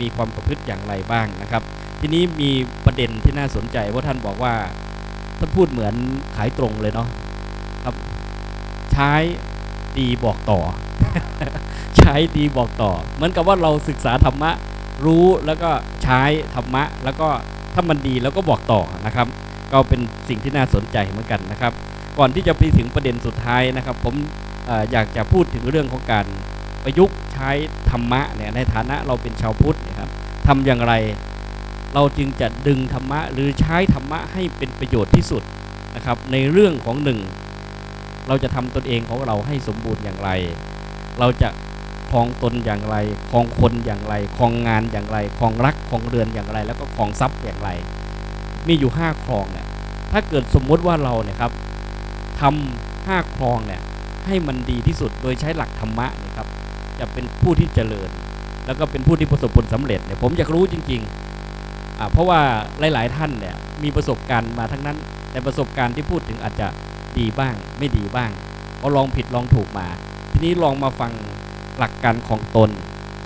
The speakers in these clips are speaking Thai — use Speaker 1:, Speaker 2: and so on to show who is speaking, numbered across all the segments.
Speaker 1: มีความประพฤติอย่างไรบ้างนะครับ ทีนี้มีประเด็นที่น่าสนใจว่าท่านบอกว่าท่านพูดเหมือนขายตรงเลยเนาะครับใช้ดีบอกต่อ ใช้ดีบอกต่อ เหมือนกับว่าเราศึกษาธรรมะรู้แล้วก็ใช้ธรรมะ แล้วก็ถ้ามันดีแล้วก็บอกต่อนะครับ ก็เป็นสิ่งที่น่าสนใจเหมือนกันนะครับ ก่อนที่จะไปถึงประเด็นสุดท้ายนะครับ ผมออยากจะพูดถึงเรื่องของการ ประยุกต์ใช้ธรรมะเนี่ยในฐานะเราเป็นชาวพุทธนะครับทำอย่างไรเราจึงจะดึงธรรมะหรือใช้ธรรมะให้เป็นประโยชน์ที่สุดนะครับ ในเรื่องของหนึ่งเราจะทำตนเองของเราให้สมบูรณ์อย่างไร เราจะคลองตนอย่างไรคลองคนอย่างไรคลองงานอย่างไรคลองรักคลองเรือนอย่างไร แล้วก็คลองทรัพย์อย่างไร มีอยู่ห้าคลองเนี่ยถ้าเกิดสมมุติว่าเราเนี่ยครับทำห้าคลองเนี่ยให้มันดีที่สุดโดยใช้หลักธรรมะนี่ยครับ จะเป็นผู้ที่เจริญ แล้วก็เป็นผู้ที่ประสบผลสำเร็จเนี่ยผมอยากรู้จริงๆเพราะว่าหลาย ๆ ท่านเนี่ยมีประสบการณ์มาทั้งนั้น แต่ประสบการณ์ที่พูดถึงอาจจะดีบ้าง ไม่ดีบ้างเพราะลองผิดลองถูกมา ทีนี้ลองมาฟังหลักการของตน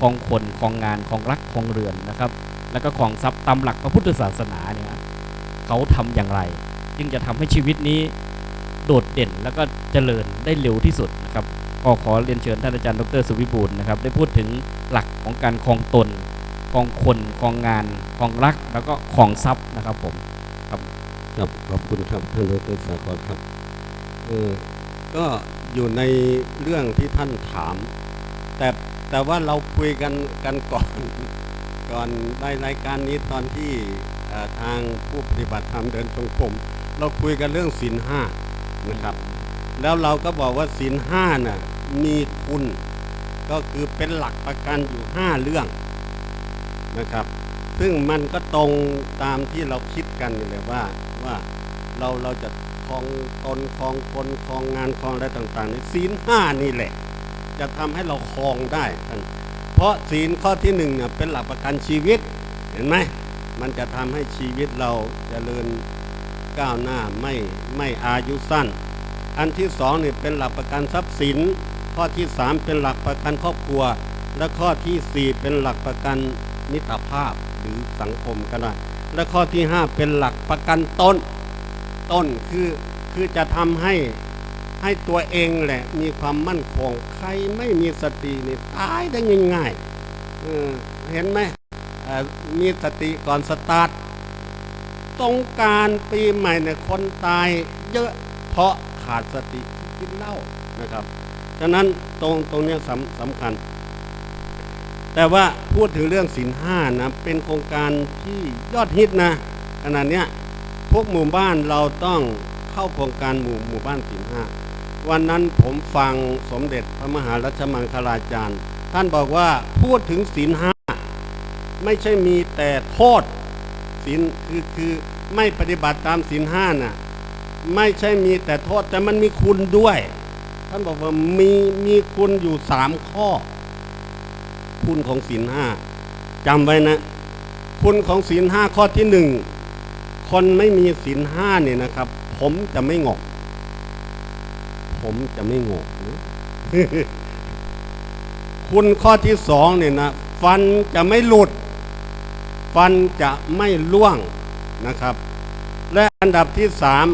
Speaker 1: ของคนของงานของรักของเรือนนะครับ แล้วก็ของทรัพย์ตามหลักพระพุทธศาสนาเนี่ยเขาทำอย่างไร จึงจะทำให้ชีวิตนี้โดดเด่นแล้วก็เจริญได้เร็วที่สุดนะครับ ก็ขอเรียนเชิญท่านอาจารย์ดรสุวิบูลนะครับ ได้พูดถึงหลักของการครองตนครองคนครองงานครองรัก แล้วก็ครองทรัพย์นะครับผม
Speaker 2: ครับขอบคุณครับท่านดรสากรครับเออก็อยู่ในเรื่องที่ท่านถาม แต่แต่ว่าเราคุยกันกันก่อน ก่อนในรายการนี้ตอนที่ทางผู้ปฏิบัติธรรมเดินจงกรมเราคุยกันเรื่องศีลห้านะครับ แล้วเราก็บอกว่าศีลห้าน่ะมีคุณ ก็คือเป็นหลักประกันอยู่ห้าเรื่องนะครับ ซึ่งมันก็ตรงตามที่เราคิดกันนี่และว่าว่าเราเราจะคลองตนคลองคนคลองงานคลองอะไรต่างๆในศีลห้านี่แหละ จะทำให้เราคลองได้ท่านเพราะศีลข้อที่หนึ่งเนี่ยเป็นหลักประกันชีวิตเห็นไหมมันจะทำให้ชีวิตเราจเจริญก้าวหน้าไม่ไม่อายุสั้น อันที่สองเนี่ยเป็นหลักประกันทรัพย์สิน ข้อที่สามเป็นหลักประกันครอบครัว และข้อที่สี่เป็นหลักประกันมิตรภาพหรือสังคมก็ได้และข้อที่ห้าเป็นหลักประกันต้น ต้นคือคือจะทำให้ให้ตัวเองแหละมีความมั่นคงใครไม่มีสตินี่ตายได้ง่ายๆเออเห็นไหมมีสติก่อนสตาร์ทตรงการปีใหม่เนี่ยคนตายเยอะเพราะ ขาดสติกินเหล้านะครับฉะนั้นตรงตรงนี้สำสำคัญ แต่ว่าพูดถึงเรื่องสินห้านะเป็นโครงการที่ยอดฮิตนะขณะเนี้ยทุกหมู่บ้านเราต้องเข้าโครงการหมู่หมู่บ้านสินห้าวันนั้นผมฟังสมเด็จพระมหารัชมังคลาจารย์ ท่านบอกว่าพูดถึงสินห้าไม่ใช่มีแต่โทษสินคือคือไม่ปฏิบัติตามสินห้าน่ะ ไม่ใช่มีแต่โทษแต่มันมีคุณด้วย ท่านบอกว่ามีมีคุณอยู่สามข้อ คุณของศีลห้าจำไว้นะ คุณของศีลห้าข้อที่หนึ่งคนไม่มีศีลห้าเนี่ยนะครับ ผมจะไม่งอกผมจะไม่งอกคุณข้อที่สองเนี่ยนะฟันจะไม่หลุด ฟันจะไม่ล่วงนะครับ และอันดับที่สาม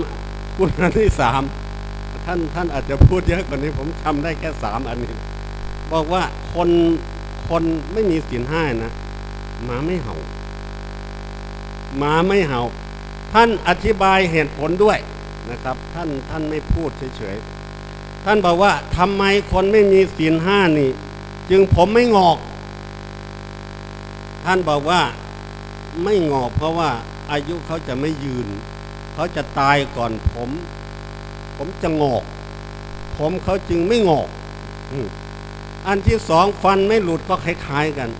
Speaker 2: คุณอันที่สามท่านท่านอาจจะพูดเยอะกว่านี้ผมทำได้แค่สามอันนี้ บอกว่าคนคนไม่มีศีลห้านะหมาไม่เห่าหมาไม่เห่า ท่านอธิบายเหตุผลด้วยนะครับ ท่านท่านไม่พูดเฉยๆท่านบอกว่าทำไมคนไม่มีศีลห้านี่ จึงผมไม่งอก ท่านบอกว่าไม่งอกเพราะว่าอายุเขาจะไม่ยืน เขาจะตายก่อนผม ผมจะงอก ผมเขาจึงไม่งอกอันที่สองฟันไม่หลุดก็คล้ายๆกัน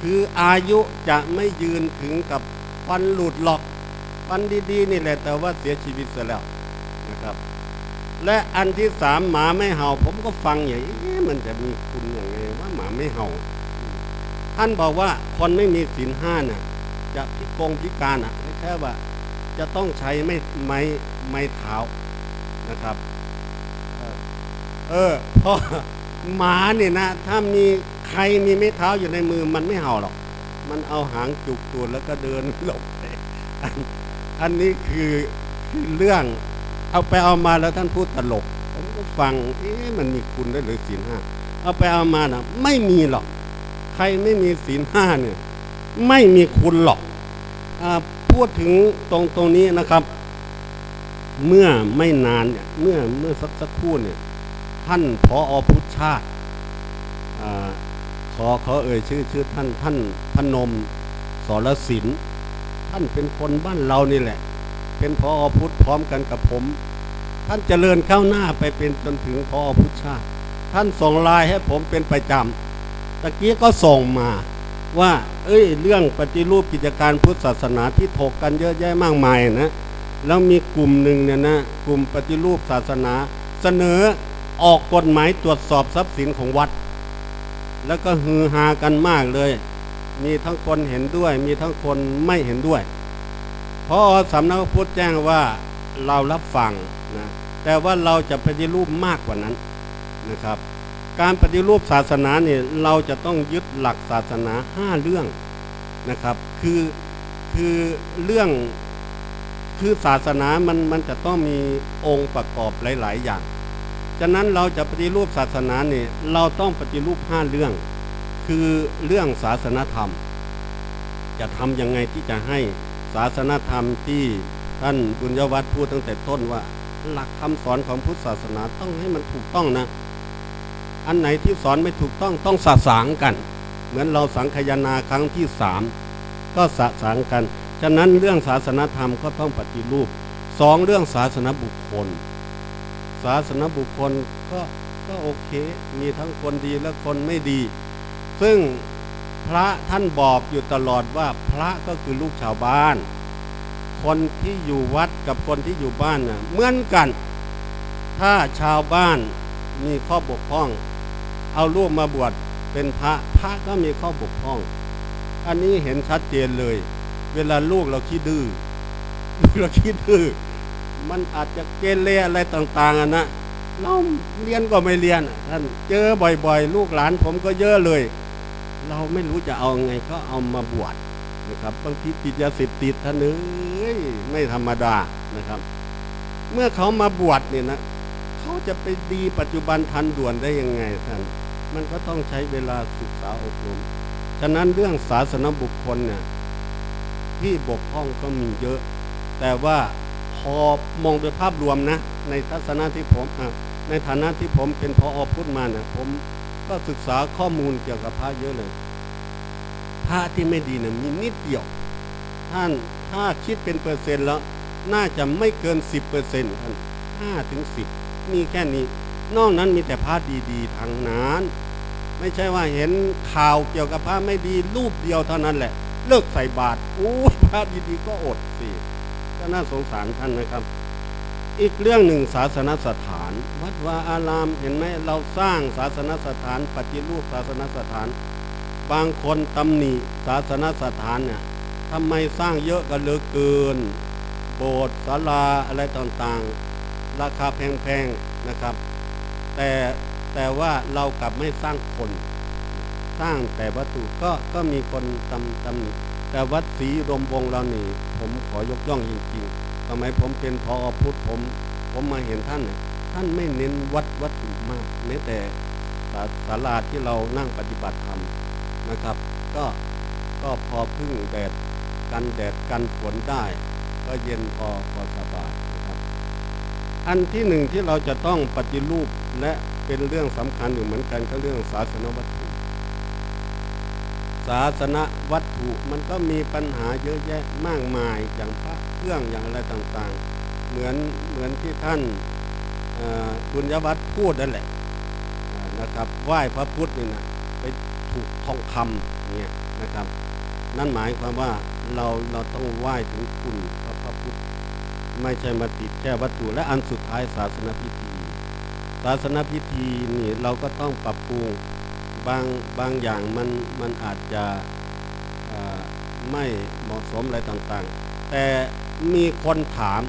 Speaker 2: คืออายุจะไม่ยืนถึงกับฟันหลุดหรอก ฟันดีๆ นี่แหละแต่ว่าเสียชีวิตเสียแล้วนะครับ และอันที่สามหมาไม่เห่า ผมก็ฟังอย่างเอ๊ะมันจะมีคุณอย่างไงว่าหมาไม่เห่า ท่านบอกว่าคนไม่มีศีลห้าเนี่ยจะพิกงพิการอะแค่ว่า จะต้องใช้ไม่ไม้ไม้เท้านะครับ เออเพราะหมาเนี่ยนะ ถ้ามีใครมีไม้เท้าอยู่ในมือมันไม่เห่าหรอก มันเอาหางจุกตูดแล้วก็เดินหลบไปอันอันนี้คือคือเรื่องเอาไปเอามาแล้วท่านพูดตลก ผมก็ฟังเอ๊ะมันมีคุณได้หรือศีลห้าเอาไปเอามานะไม่มีหรอก ใครไม่มีศีลห้าเนี่ย ไม่มีคุณหรอกอา พูดถึงตรงตรงนี้นะครับ เมื่อไม่นานเนี่ยเมื่อเมื่อสักสักครู่เนี่ยท่านพออพุทธชาติอขอเขาเอ่ยชื่อชื่อท่านท่านพนมสรศิลป์ท่านเป็นคนบ้านเรานี่แหละ เป็นพออพุทธพร้อมกันกับผม ท่านเจริญก้าวหน้าไปเป็นจนถึงพออพุทธชาติ ท่านส่งลน์ให้ผมเป็นประจำตะกี้ก็ส่งมา ว่า เอ้ย เรื่องปฏิรูปกิจการพุทธศาสนาที่ถกกันเยอะแยะมากมายนะ แล้วมีกลุ่มหนึ่งเนี่ยนะ กลุ่มปฏิรูปศาสนา เสนอออกกฎหมายตรวจสอบทรัพย์สินของวัด แล้วก็ฮือฮากันมากเลย มีทั้งคนเห็นด้วย มีทั้งคนไม่เห็นด้วยเพราะสำนักพุทธแจ้งว่าเรารับฟังนะ แต่ว่าเราจะปฏิรูปมากกว่านั้นนะครับ การปฏิรูปศาสนาเนี่ยเราจะต้องยึดหลักศาสนาห้าเรื่องนะครับ คือคือเรื่องคือศาสนามันมันจะต้องมีองค์ประกอบหลาย ๆ อย่างฉะนั้นเราจะปฏิรูปศาสนาเนี่ยเราต้องปฏิรูปห้าเรื่อง คือเรื่องศาสนธรรม จะทำยังไงที่จะให้ศาสนธรรมที่ท่านบุญยวัฒน์พูดตั้งแต่ต้นว่า หลักคำสอนของพุทธศาสนาต้องให้มันถูกต้องนะ อันไหนที่สอนไม่ถูกต้องต้องสะสางกัน เหมือนเราสังคายนาครั้งที่สามก็สะสางกัน ฉะนั้นเรื่องศาสนธรรมก็ต้องปฏิรูปสองเรื่องศาสนบุคคล ศาสนบุคคลก็ก็โอเค มีทั้งคนดีและคนไม่ดี ซึ่งพระท่านบอกอยู่ตลอดว่าพระก็คือลูกชาวบ้าน คนที่อยู่วัดกับคนที่อยู่บ้านน่ะเหมือนกัน ถ้าชาวบ้านมีข้อบกพร่อง เอาลูกมาบวชเป็นพระพระก็มีข้อบกพร่อง อันนี้เห็นชัดเจนเลย เวลาลูกเราขี้ดื้อเราขี้ดื้อมันอาจจะเกเรอะไรต่างๆอะนะเราเรียนก็ไม่เรียนท่านเจอบ่อยๆ ลูกหลานผมก็เยอะเลย เราไม่รู้จะเอาไงก็เอามาบวชนะครับบางทีติดยาเสพติดท่านเอ้ยไม่ธรรมดานะครับ เมื่อเขามาบวชเนี่ยนะ เขาจะไปดีปัจจุบันทันด่วนได้ยังไงท่าน มันก็ต้องใช้เวลาศึกษาอบรม ฉะนั้นเรื่องศาสนบุคคลเนี่ยที่บกพร่องก็มีเยอะ แต่ว่าพอมองโดยภาพรวมนะ ในทัศนะที่ผมในฐานะที่ผมเป็นพออพูดมาเนี่ยผมก็ศึกษาข้อมูลเกี่ยวกับพระเยอะเลย พระที่ไม่ดีเนี่ยมีนิดเดียว ท่านถ้าคิดเป็นเปอร์เซ็นต์แล้ว น่าจะไม่เกิน 10เปอร์เซ็นต์ท่านห้าถึงสิบ มีแค่นี้ นอกนั้นมีแต่พระดีๆทางนั้น ไม่ใช่ว่าเห็นข่าวเกี่ยวกับพระไม่ดีรูปเดียวเท่านั้นแหละ เลิกใส่บาตรโอ้พระดีๆก็อดสิก็น่าสงสารท่านนะครับ อีกเรื่องหนึ่งศาสนสถาน วัดวาอารามเห็นไหมเราสร้างศาสนสถาน ปฏิรูปศาสนสถาน บางคนตำหนิศาสนสถานเนี่ยทำไมสร้างเยอะกันเหลือเกิน โบสถ์ศาลาอะไรต่างๆ ราคาแพงๆนะครับ แต่แต่ว่าเรากลับไม่สร้างคน สร้างแต่วัตถุก็ก็มีคนตำตำหนิแต่วัดศรีรมวงศ์เรานี่ผมขอยกย่องจริงๆสมัยผมเป็นพอพุทธผมผมมาเห็นท่านเนี่ยท่านไม่เน้นวัดวัตถุมากแม้แต่ศาลาที่เรานั่งปฏิบัติธรรมนะครับ ก็ก็พอพึ่งแดดกันแดดกันฝนได้ ก็เย็นพอพอสบาย อันที่หนึ่งที่เราจะต้องปฏิรูปและเป็นเรื่องสำคัญอยู่เหมือนกันก็เรื่องศาสนวัตถุ ศาสนวัตถุมันก็มีปัญหาเยอะแยะมากมายอย่างพระเครื่องอย่างอะไรต่างๆ เหมือนเหมือนที่ท่านบุญยวัฒน์พูดนั่นแหละนะครับไหว้พระพุทธนี่นะไปถูกทองคำเนี่ยนะครับ นั่นหมายความว่าเราเราต้องไหว้ถึงคุณพ ไม่ใช่มาติดแค่วัตถุและอันสุดท้ายศาสนพิธี ศาสนพิธีนี่เราก็ต้องปรับปรุงบางบางอย่างมันมันอาจจะไม่เหมาะสมอะไรต่างๆ แต่มีคนถาม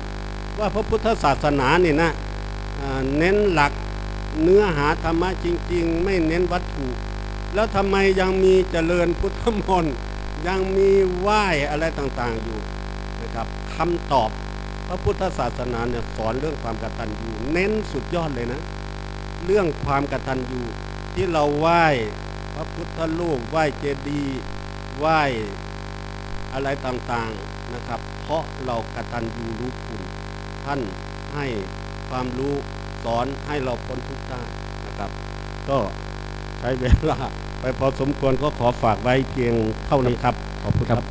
Speaker 2: ว่าพระพุทธศาสนาเนี่ยนะเอ่อเน้นหลักเนื้อหาธรรมะจริง ๆ ไม่เน้นวัตถุ แล้วทำไมยังมีเจริญพุทธมนต์ยังมีไหว้อะไรต่างๆอยู่นะครับคำตอบ พระพุทธศาสนาเนี่ยสอนเรื่องความกตัญญูเน้นสุดยอดเลยนะ เรื่องความกตัญญูที่เราไหว้พระพุทธรูปไหว้เจดีย์ไหว้อะไรต่างๆนะครับ เพราะเรากตัญญูรู้คุณ ท่านให้ความรู้สอนให้เราพ้นทุกข์ได้นะครับ ก็ใช้เวลาไปพอสมควรก็ขอฝากไว้เพียงเท่านี้ครับ ขอบคุณครับ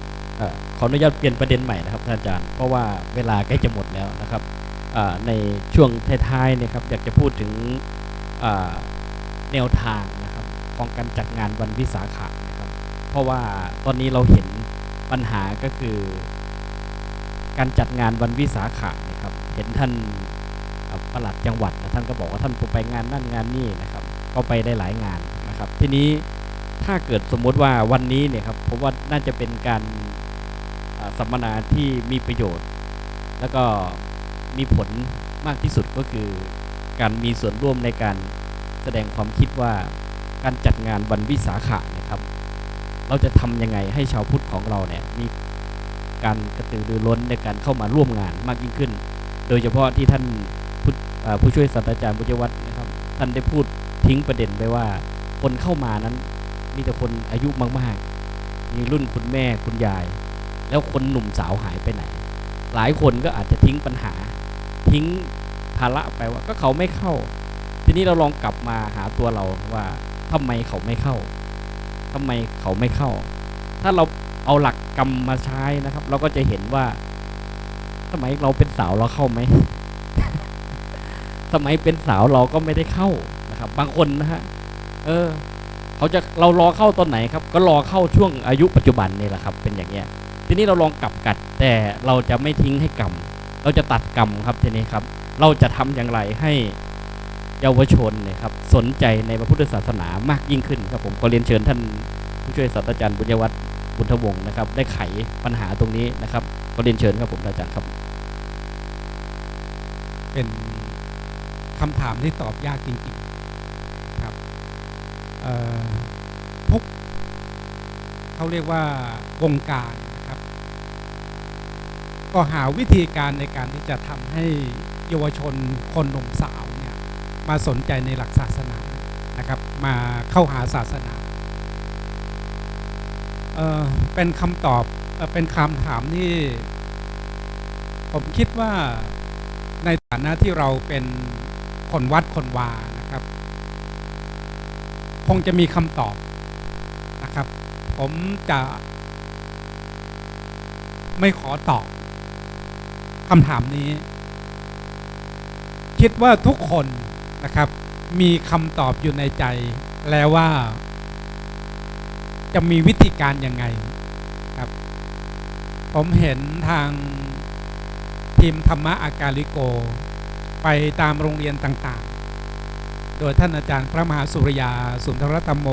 Speaker 1: ขออนุญาตเปลี่ยนประเด็นใหม่นะครับท่านอาจารย์เพราะว่าเวลาใกล้จะหมดแล้วนะครับในช่วงท้ายๆเนี่ยครับอยากจะพูดถึงแนวทางนะครับของการจัดงานวันวิสาขะนะครับ เพราะว่าตอนนี้เราเห็นปัญหาก็คือ การจัดงานวันวิสาขะนะครับ เห็นท่านอ่าปลัดจังหวัดนะท่านก็บอกว่าท่านไปงานนั่นงานนี่นะครับ ก็ไปได้หลายงานนะครับ ทีนี้ถ้าเกิดสมมติว่าวันนี้เนี่ยครับผมว่าน่าจะเป็นการ สัมมนาที่มีประโยชน์ แล้วก็มีผลมากที่สุดก็คือ การมีส่วนร่วมในการแสดงความคิดว่าการจัดงานวันวิสาขะนะครับ เราจะทำยังไงให้ชาวพุทธของเราเนี่ยมีการกระตือรือร้นในการเข้ามาร่วมงานมากยิ่งขึ้น โดยเฉพาะที่ท่านผู้ช่วยศาสตราจารย์บุญวัฒน์นะครับ ท่านได้พูดทิ้งประเด็นไปว่า คนเข้ามานั้นมีแต่คนอายุมากๆ มีรุ่นคุณแม่คุณยาย แล้วคนหนุ่มสาวหายไปไหน หลายคนก็อาจจะทิ้งปัญหา ทิ้งภาระไปว่าก็เขาไม่เข้า ทีนี้เราลองกลับมาหาตัวเราว่าทำไมเขาไม่เข้าทำไมเขาไม่เข้า ถ้าเราเอาหลักกรรมมาใช้นะครับ เราก็จะเห็นว่า สมัยเราเป็นสาวเราเข้าไหม สมัยเป็นสาวเราก็ไม่ได้เข้านะครับ บางคนนะฮะ เออ เขาจะเรารอเข้าตอนไหนครับ ก็รอเข้าช่วงอายุปัจจุบันนี่แหละครับ เป็นอย่างเงี้ย ทีนี้เราลองกลับกัด แต่เราจะไม่ทิ้งให้กรรม เราจะตัดกรรมครับทีนี้ครับ เราจะทำอย่างไรให้เยาวชนนี่ยครับสนใจในพระพุทธศาสนามากยิ่งขึ้นครับผมขอเรียนเชิญท่านผู้ช่วยศาสตราจารย์บุญยวัฒน์บุญทวงศ์นะครับ ได้ไขปัญหาตรงนี้นะครับขอเรียนเชิญครับผมอาจารย์ครับ
Speaker 3: เป็นคำถามที่ตอบยากจริงๆครับทุกเขาเรียกว่าวงการ ก็หาวิธีการในการที่จะทำให้เยาวชนคนหนุ่มสาวเนี่ยมาสนใจในหลักศาสนานะครับมาเข้าหาศาสนาเออเป็นคำตอบเอเป็นคำถามที่ผมคิดว่าในฐานะที่เราเป็นคนวัดคนวานะครับ คงจะมีคำตอบนะครับ ผมจะไม่ขอตอบ คำถามนี้ คิดว่าทุกคนนะครับ มีคำตอบอยู่ในใจ แล้วว่า จะมีวิธีการยังไงครับ ผมเห็นทางทีมธรรมะอากาลิโก ไปตามโรงเรียนต่างๆ โดยท่านอาจารย์พระมหาสุริยา สุนทรตมโม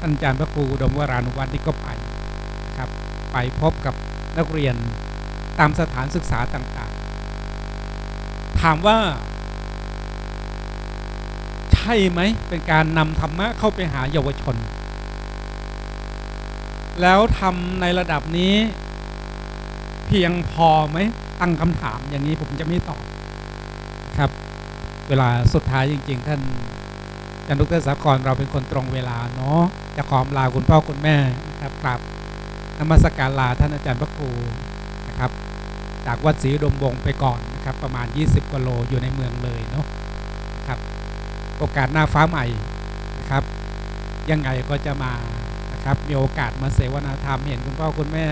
Speaker 3: ท่านอาจารย์พระครูดมวรานุวัฒน์นี่ก็ไปครับ ไปพบกับนักเรียนตามสถานศึกษาต่างๆ ถามว่า ใช่ไหม เป็นการนำธรรมะเข้าไปหาเยาวชน แล้วทำในระดับนี้ เพียงพอไหม ตั้งคำถามอย่างนี้ผมจะไม่ตอบครับ เวลาสุดท้ายจริง ๆ ท่านอาจันทุกเสาครเราเป็นคนตรงเวลาเนาะจะขอมลาคุณพ่อคุณแม่นะครับกราบนมัสการลาท่านอาจารย์พระครูนะครับ จากวัดศรีดมวงศ์ไปก่อน นะครับประมาณ 20กิโลอยู่ในเมืองเลยเนาะครับโอกาสหน้าฟ้าใหม่นะครับ ยังไงก็จะมานะครับมีโอกาสมาเสวนาธรรมเห็นคุณพ่อคุณแม่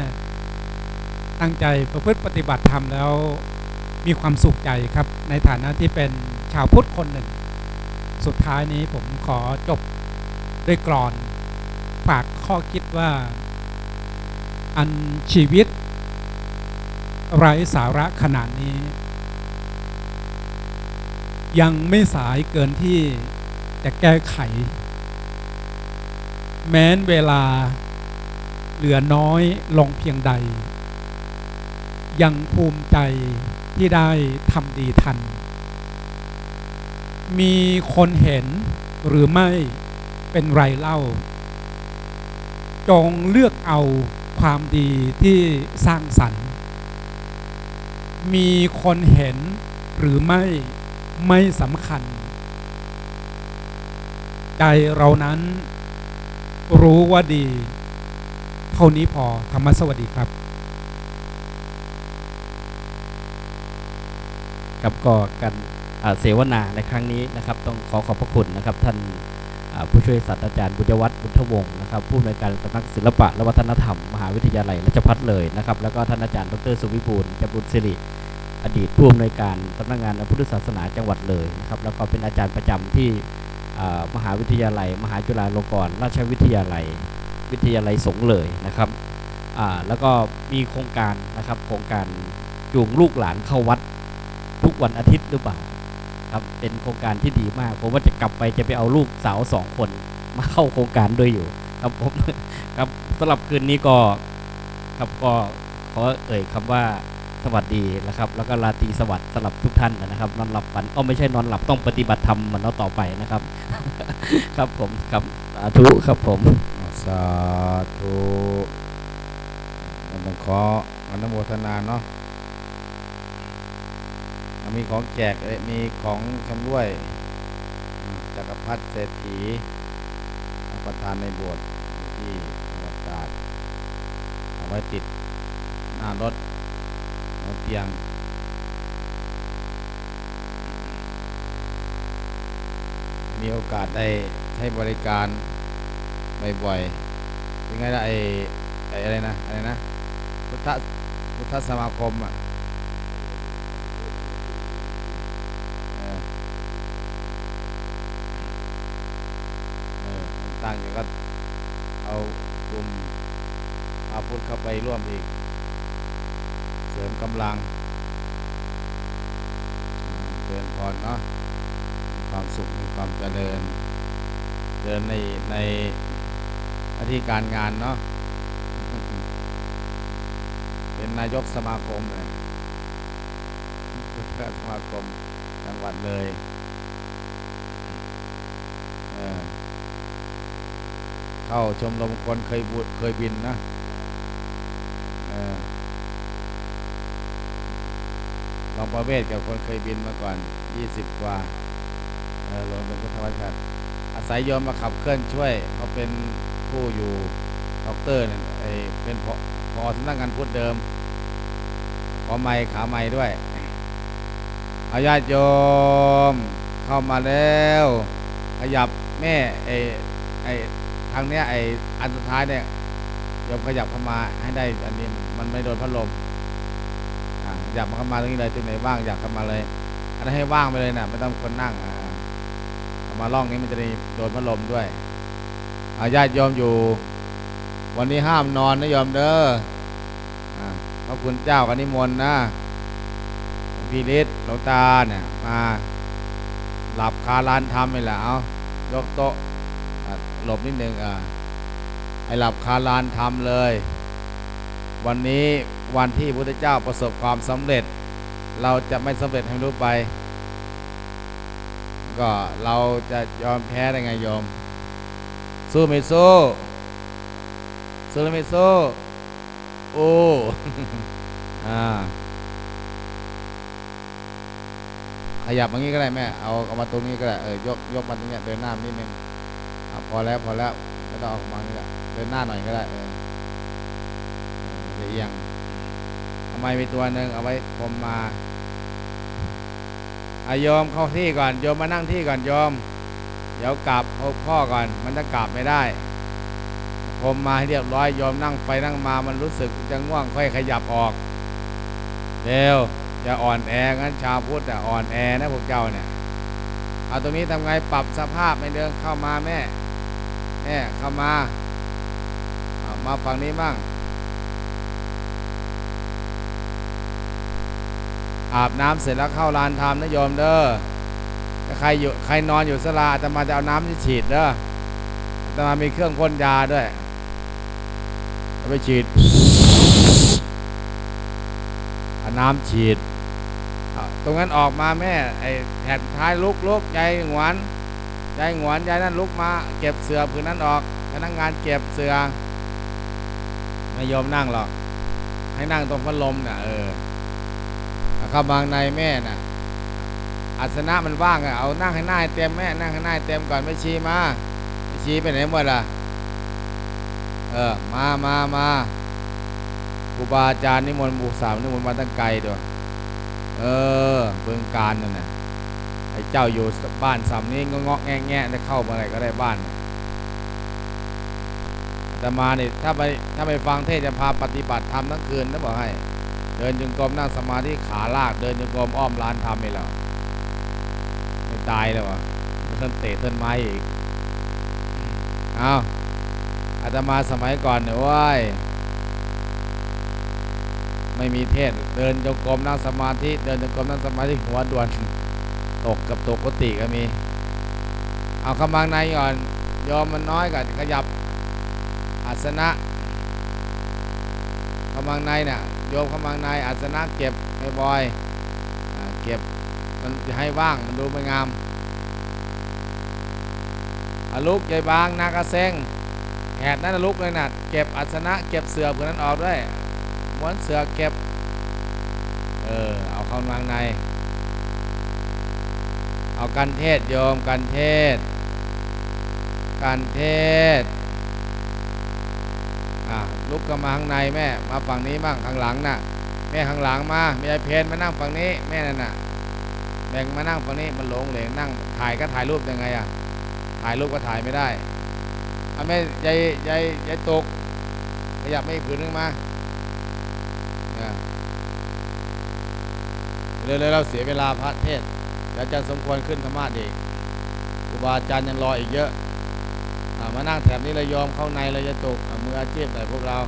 Speaker 3: ตั้งใจประพฤติปฏิบัติธรรมแล้วมีความสุขใจครับ ในฐานะที่เป็นชาวพุทธคนหนึ่ง สุดท้ายนี้ผมขอจบด้วยกรอนฝากข้อคิดว่า อันชีวิตไร้สาระขนาดนี้ ยังไม่สายเกินที่จะแก้ไข แม้นเวลาเหลือน้อยลงเพียงใด ยังภูมิใจที่ได้ทำดีทัน มีคนเห็นหรือไม่เป็นไรเล่า จงเลือกเอาความดีที่สร้างสรรค์ มีคนเห็นหรือไม่ ไม่สำคัญ ใจเรานั้นรู้ว่าดี เท่านี้พอธรรมสวัสดีครับ
Speaker 1: ครับก็การเสวนาในครั้งนี้นะครับ ต้องขอขอบพระคุณนะครับ ท่านผู้ช่วยศาสตราจารย์บุญวัฒน์บุญทวงศ์นะครับผู้อำนวยการสำนักศิลปะและวัฒนธรรม มหาวิทยาลัยราชภัฏเลยนะครับ แล้วก็ท่านอาจารย์ดรสุวิบูลจำบุญสิริ อดีตผู้อำนวยการสำนักงานพระพุทธศาสนาจังหวัดเลยนะครับ แล้วก็เป็นอาจารย์ประจำที่มหาวิทยาลัย มหาจุฬาลงกรณราชวิทยาลัย วิทยาลัยสงเลยนะครับแล้วก็มีโครงการนะครับโครงการจูงลูกหลานเข้าวัดทุกวันอาทิตย์หรือเปล่าครับเป็นโครงการที่ดีมากผมว่าจะกลับไปจะไปเอาลูกสาวสองคนมาเข้าโครงการด้วยอยู่ครับผมครับสำหรับคืนนี้ก็ครับก็ขอเอ่ยคำว่า สวัสดีนะครับ แล้วก็ราตรีสวัสดิ์สำหรับทุกท่านนะครับ นอนหลับฝันอ๋อไม่ใช่นอนหลับต้องปฏิบัติธรรมมือนเราต่อไปนะครับ ครับผมครับสาธุครับผม
Speaker 4: สาธุมันต้องขออนุโมทนาเนาะมีของแจกมีของชำร่วยจักรพรรดิเศรษฐีประธานในโบสถ์ที่อากาศเอาไว้ติดหน้ารถ ยงมีโอกาสได้ใช้บริการบ่อยๆเป็นไงล่ะไอ้ไอ้อะไรนะอะไรนะพุทธพุทธสมาคมอะเออเออมันตั้งอยู่ก็เอากลุ่มอาพุทธเข้าไปร่วมอีก เสริมกำลังเจริญพรเนาะมีความสุขมีความเจริญเดินในในหน้าที่การงานเนาะเป็นนายกสมาคมเลยสมาคมจังหวัดเลยเออเข้าชมรมคนเคยบุเคยบินนะ ลองประเวศกับคนเคยบินมาก่อนยี่สิบกว่าเออรวมเป็นพุทธวัชชัดอาศัยโยมมาขับเคลื่อนช่วย เขาเป็นผู้อยู่ด็อกเตอร์เนี่ยไอเป็นพอพอสำนักงานพุทธเดิม ขอไม้ขาไม้ด้วยอาญาติโยมเข้ามาแล้วขยับแม่ไอ้ไอ้ทางเนี้ยไอ้อันสุดท้ายเนี่ยโยมขยับเข้ามาให้ได้อันนี้มันไม่โดนพัดลม อยากมาเข้ามาตรงนี้เลยตรงไหนว่างอยากเข้ามาเลย อันนั้นให้ว่างไปเลยนะไม่ต้องคนนั่งอ่าเอามาล่องนี้มันจะได้โดนพัดลมด้วยอาญาติโยมอยู่ วันนี้ห้ามนอนนะโยมเด้ออ่าพระคุณเจ้ากันนิมนต์นะพี่ฤทธิ์หลวงตาเนี่ยมาหลับคาลานทำนี่แหละเอายกโต๊ะอะหลบนิดนึงอ่าไอหลับคาลานทำเลย วันนี้ วันที่พระพุทธเจ้าประสบความสำเร็จ เราจะไม่สำเร็จให้รู้ไป ก็เราจะยอมแพ้ได้ไงโยม สู้ไม่สู้สู้หรือไม่สู้โอ้อ่าขยับอย่างนี้ก็ได้แม่ เอาเอามาตรงนี้ก็ได้ เออยกยกมาตรงเนี้ยเดินหน้านิดนึงอพอแล้วพอแล้วไม่ต้องออกมานี่แหละเดินหน้าหน่อยก็ได้เออเดี๋ยวเอียง ไมมีตัวหนึ่งเอาไว้พรมมาอะโยมเข้าที่ก่อนโยมมานั่งที่ก่อนโยม เดี๋ยวกลับเอาพ่อก่อน มันจะกลับไม่ได้ผมมาให้เรียบร้อยโยมนั่งไปนั่งมามันรู้สึกจะง่วงค่อยขยับออกเร็วอย่าอ่อนแองั้นชาวพุทธแต่อ่อนแอนะพวกเจ้าเนี่ยเอาตรงนี้ทำไงปรับสภาพไม่เดินเข้ามาแม่แม่เข้ามาเอามาฝั่งนี้บ้าง อาบน้ำเสร็จแล้วเข้าลานทำนะโยมเด้อใครอยู่ใครนอนอยู่สลาอาตมาจะเอาน้ำที่ฉีดเด้ออาตมามีเครื่องพ่นยาด้วยไปฉีดเอาน้ำฉีดตรงนั้นออกมาแม่ไอ้แผ่นท้ายลุกลุกยายหงวนยายหงวนยายนั่นลุกมา เก็บเสือผืนนั้นออกพนักงานเก็บเสือไม่ยอมนั่งหรอกให้นั่งตรงพัดลมน่ะเออ ข้าบางในแม่น่ะอาสนะมันว่างอะเอานั่งให้หน้าเต็มแม่นั่งให้หน้าเต็มก่อนไม่ชี้มาไม่ชี้ไปไหนหมดล่ะเออมามามาครูบาอาจารย์นิมนต์บุสามนิมนต์มาตั้งไกลด้วยเออเบืองการนั่นน่ะไอ้เจ้าอยู่บ้านสามนี้งอกแงะแงะได้เข้ามาอะไรก็ได้บ้านน่ะมาเนี่ยถ้าไปถ้าไปฟังเทศจะพาปฏิบัติธรรมทั้งคืนนะบอกให้ ดินจงกรมนั่งสมาธิขาลากเดินจงกรมอ้อมลานทำไม่แล้วไม่ตายแล้ววะเดินเตะต้นไม้อีกเอาอาตมาสมัยก่อนเนี่ยว้ยไม่มีเทศเดินจงกรมนั่งสมาธิเดินจงกรมนั่งสมาธิหัวด่วนตกกับตกกุฏิก็มี เอาขมังในก่อนยอมมันน้อยก็ขยับอาสนะขมังในเนี่ย โยมขมังในอาสนะเก็บไม่บ่อยอาเก็บมันจะให้ว่างมันดูไม่งามอาลุกใจบางนากระเซงแหดนั่นลุกเลยนะเก็บอาสนะเก็บเสือเพื่อนนั้นออกด้วยม้วนเสือเก็บเออเอาเข้ามังใน เอากันเทศโยมกันเทศ กันเทศ อะลุกก็มาข้างในแม่ มาฝั่งนี้บ้างข้างหลังน่ะ แม่ข้างหลังมามีไอเพนมานั่งฝั่งนี้แม่นั่นน่ะแบ่งมานั่งฝั่งนี้มันหลงเหลงนั่งถ่ายก็ถ่ายรูปยังไงอะถ่ายรูปก็ถ่ายไม่ได้อาแม่ยายยายยายตกขยับไม่ผืนนึงมาเนี่ยเร็วๆเราเสียเวลาพระเทศอาจารย์สมควรขึ้นธรรมะอีกครูบาอาจารย์ยังรออีกเยอะอามานั่งแถบนี้เลยยอมเข้าในเลยจะตก อะมืออาชีพหน่อยพวกเรา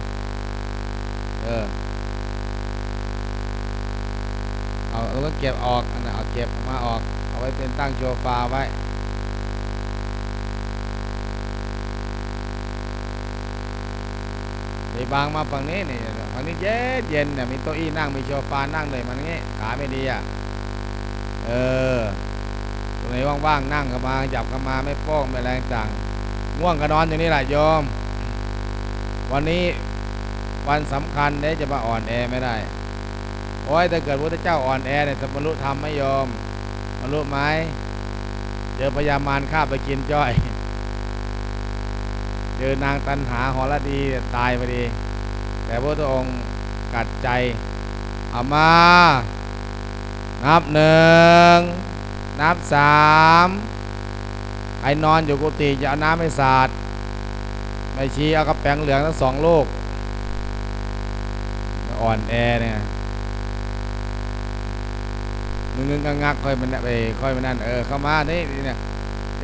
Speaker 4: เออ เอาเอาก็เก็บออกอันนั้นเอาเก็บมาออก เอาไว้เป็นตั้งโชฟาไว้ไอ้บางมาฝั่งนี้นี่ฝั่งนี้เย็นเย็นเนี่ยมีโต๊ะอี้นั่งมีโชฟานั่งเลยมันงี้ขาไม่ดีอะ เออตรงไหนว่างๆนั่งก็มาหยับก็มาไม่โป้องไม่แรงต่างง่วงก็นอนอยู่นี่แหละโยม วันนี้วันสำคัญเด้จะมาอ่อนแอไม่ได้ โอ้ยถ้าเกิดพระเจ้าอ่อนแอเนี่ยจะบรรลุธรรมไม่ยอมบรรลุไหมเจอพญามารฆ่าไปกินจ้อย เจอนางตันหาหอระดีตายพอดี แต่พระองค์กัดใจเอามา นับหนึ่ง นับสามไอ้นอนอยู่กุฏิจะเอาน้ำให้สาด ไม่ชี้เอากระแปงเหลืองทั้งสองลูก อ่อนแอเนี่ยงึงงึงงักค่อยมันไปค่อยมันนั่นเออเข้ามานี่นี่เนี่ย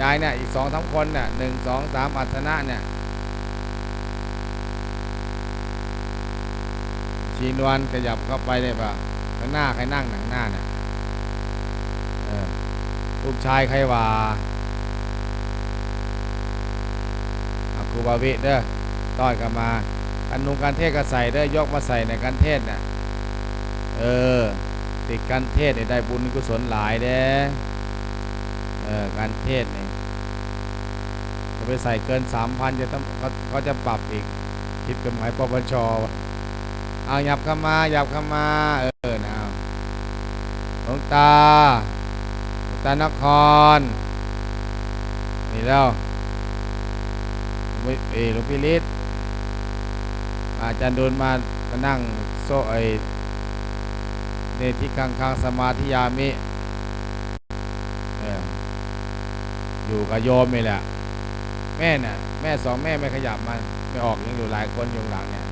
Speaker 4: ยายเนี่ยอีกสองสามคนเนี่ยหนึ่งสองสามอัศนะเนี่ยชีนวลขยับเข้าไปได้ปะข้างหน้าใครนั่งหนังหน้าเนี่ยลูกชายใครว่า กูบาวิเด้อต้อยกลับมาอันนุงการเทศก็ใส่เด้อยกมาใส่ในการเทศเนี่ยเออติดการเทศเนี่ยได้บุญกุศลหลายเด้เออการเทศเนี่ยจะไปใส่เกินสามพันจะต้องเขาเขาจะปรับอีกคิดกับหมายปปชเอาหยับเข้ามาหยับเข้ามาเออนะเอาหลวงตาหลวงตานครนี่แล้ว หลวงพี่เออหลวงพี่ฤทธิ์อาจารย์โดนมามานั่งโซ่ไอเนติกังคังสมาธิยามิอยู่กับโยมนี่แหละ แม่น่ะ แม่สองแม่ไม่ขยับมาไม่ออกยังอยู่หลายคนอยู่หลังเนี่ย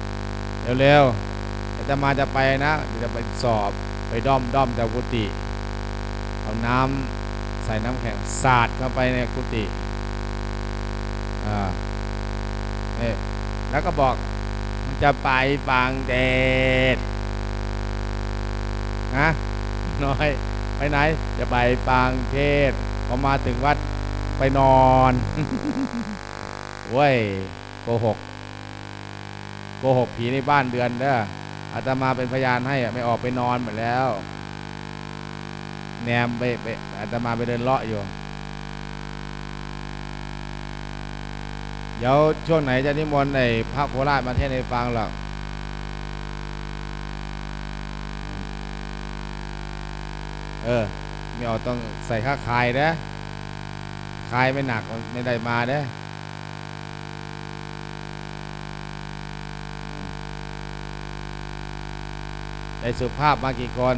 Speaker 4: เร็วๆแต่จะมาจะไปนะจะไปสอบไปด้อมด้อมแต่กุฏิเอาน้ำใส่น้ำแข็งสาดเข้าไปในกุฏิอ่า เนี่ยแล้วก็บอกมันจะไปบางเดชฮะน้อยไปไหน จะไปปางเทศพอมาถึงวัดไปนอนเว้ยโกหกโกหกผีในบ้านเดือนเด้ออาตมาเป็นพยานให้ไม่ออกไปนอนหมดแล้ว แนมไปไปอาตมาไปเดินเลาะอยู่ เดี๋ยวช่วงไหนจะนิมนต์ในพระโคราชมาเทศน์ให้ฟังหรอกเออไม่เอาต้องใส่ค่าคายนะคายไม่หนักไม่ได้มาเนะได้สุภาพมากี่คน